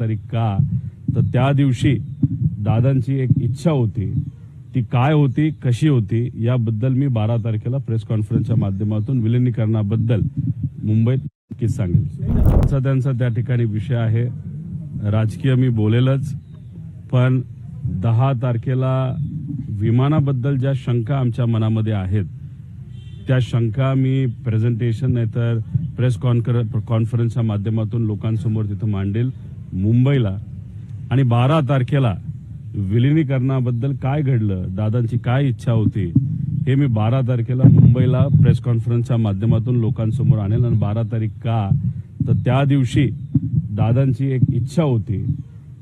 तारीख का? तर त्या दिवशी दादांची एक इच्छा होती. ती काय होती कशी होती याबद्दल मी बारा तारखेला प्रेस कॉन्फरन्सच्या माध्यमातून विलिनीकरणाबद्दल मुंबईत नक्कीच सांगेल. त्यांचा त्यांचा त्या ठिकाणी विषय आहे. राजकीय मी बोलेलच पण दहा तारखेला विमानाबद्दल ज्या शंका आमच्या मनामध्ये आहेत त्या शंका मी प्रेझेंटेशन नाहीतर प्रेस कॉन्फर कॉन्फरन्सच्या माध्यमातून लोकांसमोर तिथं मांडेल. मुंबईला आणि बारा तारखेला विलिनीकरणाबद्दल काय घडलं दादांची काय इच्छा होती हे मी बारा तारखेला मुंबईला प्रेस कॉन्फरन्सच्या माध्यमातून लोकांसमोर आणेल आणि बारा तारीख का? तर त्या दिवशी दादांची एक इच्छा होती.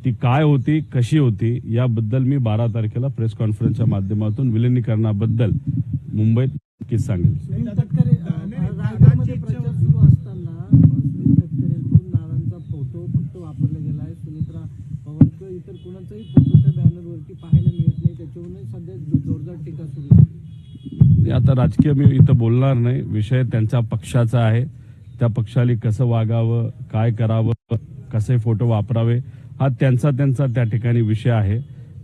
ती काय होती कशी होती याबद्दल मी बारा तारखेला प्रेस कॉन्फरन्सच्या माध्यमातून विलिनीकरणाबद्दल मुंबईत नक्कीच सांगेल. कुणाचाही फोटो बॅनरवरती पाहायला मिळत नाही त्याच्यावरून सध्या जोरदार टीका सुरू आहे. आता राजकीय मी इथं बोलणार नाही. विषय त्यांच्या पक्षाचा आहे. त्या पक्षाला कसं वागावं काय करावं कसे फोटो वापरावे हा त्यांचा त्यांचा त्या ठिकाणी विषय आहे.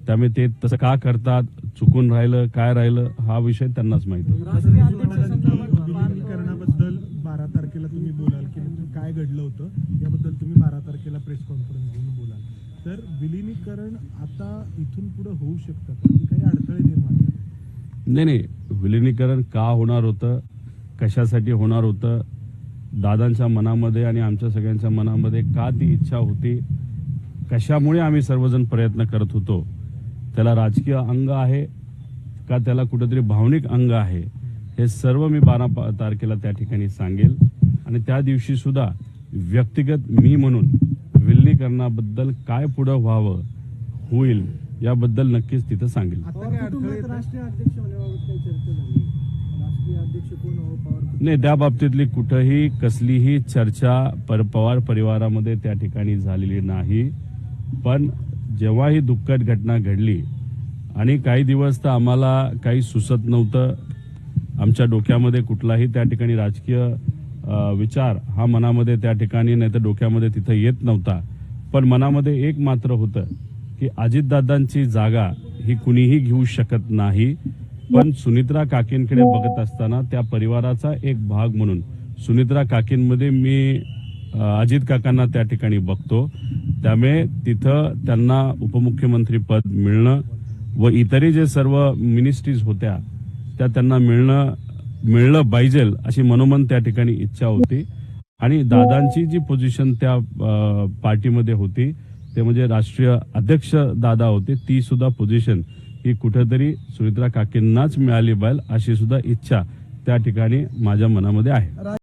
त्यामुळे ते तसं का करतात चुकून राहिलं काय राहिलं हा विषय त्यांनाच माहिती विलिनीकरणाबद्दल बारा तारखेला तुम्ही बोलाल की काय घडलं होतं? याबद्दल तुम्ही बारा तारखेला प्रेस कॉन्फरन्स घेऊन बोलाल. तर विलिनीकरण आता इथून पुढे होऊ शकतं म्हणजे काही अडथळे निर्माण नाही नाही. विलिनीकरण का होणार होतं? कशासाठी होणार होतं? दादांच्या मनामध्ये आणि आमच्या सगळ्यांच्या मनामध्ये का ती इच्छा होती? कशामुळे आम्ही सर्वजण प्रयत्न करत होतो? त्याला राजकीय अंग आहे का त्याला कुठेतरी भावनिक अंग आहे? हे सर्व मी बारा पा- तारखेला त्या ठिकाणी सांगेल. आणि त्या दिवशी सुद्धा व्यक्तिगत मी म्हणून विलिनीकरणाबद्दल काय पुढं व्हावं होईल याबद्दल नक्कीच तिथं सांगेल. हो? नाही त्या बाबतीतली कुठंही कसलीही चर्चा पर पवार परिवारामध्ये त्या ठिकाणी झालेली नाही. पण जेव्हा ही दुःखद घटना घडली आणि काही दिवस तर आम्हाला काही सुचत नव्हतं आमच्या डोक्यामध्ये कुठलाही त्या ठिकाणी राजकीय विचार हा मनामध्ये त्या ठिकाणी नाही तर डोक्यामध्ये तिथं येत नव्हता. पण मनामध्ये एक मात्र होतं की अजितदादांची जागा ही कुणीही घेऊ शकत नाही. पण सुनित्रा काकींकडे बघत असताना त्या परिवाराचा एक भाग म्हणून. सुनित्रा काकींमध्ये मी अजित काकांना त्या ठिकाणी बघतो. त्यामुळे तिथं त्यांना उपमुख्यमंत्री पद मिळणं व इतरही जे सर्व मिनिस्ट्रीज होत्या त्या त्यांना मिळणं मिळलं पाहिजे अशी मनोमन त्या ठिकाणी इच्छा होती. आणि दादांची जी पोझिशन त्या पार्टीमध्ये होती ते म्हणजे राष्ट्रीय अध्यक्ष दादा होते ती सुद्धा पोझिशन ही कुठेतरी सुमित्रा काकींनाच मिळाली पाहिजे अशी सुद्धा इच्छा त्या ठिकाणी माझ्या मनामध्ये आहे.